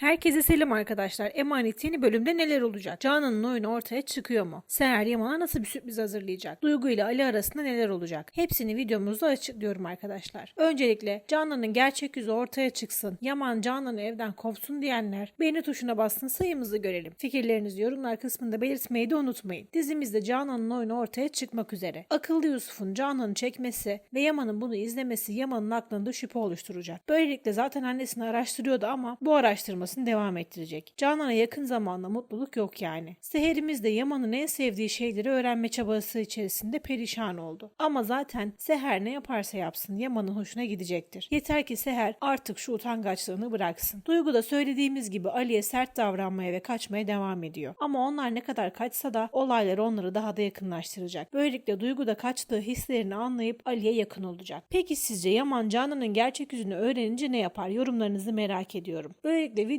Herkese selam arkadaşlar. Emanet yeni bölümde neler olacak? Canan'ın oyunu ortaya çıkıyor mu? Seher Yaman'a nasıl bir sürpriz hazırlayacak? Duygu ile Ali arasında neler olacak? Hepsini videomuzda açıklıyorum arkadaşlar. Öncelikle Canan'ın gerçek yüzü ortaya çıksın. Yaman Canan'ı evden kovsun diyenler beğeni tuşuna bassın sayımızı görelim. Fikirlerinizi yorumlar kısmında belirtmeyi de unutmayın. Dizimizde Canan'ın oyunu ortaya çıkmak üzere. Akıllı Yusuf'un Canan'ı çekmesi ve Yaman'ın bunu izlemesi Yaman'ın aklında şüphe oluşturacak. Böylelikle zaten annesini araştırıyordu ama bu araştırmasını devam ettirecek. Canan'a yakın zamanda mutluluk yok yani. Seher'imiz de Yaman'ın en sevdiği şeyleri öğrenme çabası içerisinde perişan oldu. Ama zaten Seher ne yaparsa yapsın Yaman'ın hoşuna gidecektir. Yeter ki Seher artık şu utangaçlığını bıraksın. Duygu da söylediğimiz gibi Ali'ye sert davranmaya ve kaçmaya devam ediyor. Ama onlar ne kadar kaçsa da olaylar onları daha da yakınlaştıracak. Böylelikle Duygu da kaçtığı hislerini anlayıp Ali'ye yakın olacak. Peki sizce Yaman Canan'ın gerçek yüzünü öğrenince ne yapar? Yorumlarınızı merak ediyorum. Böylelikle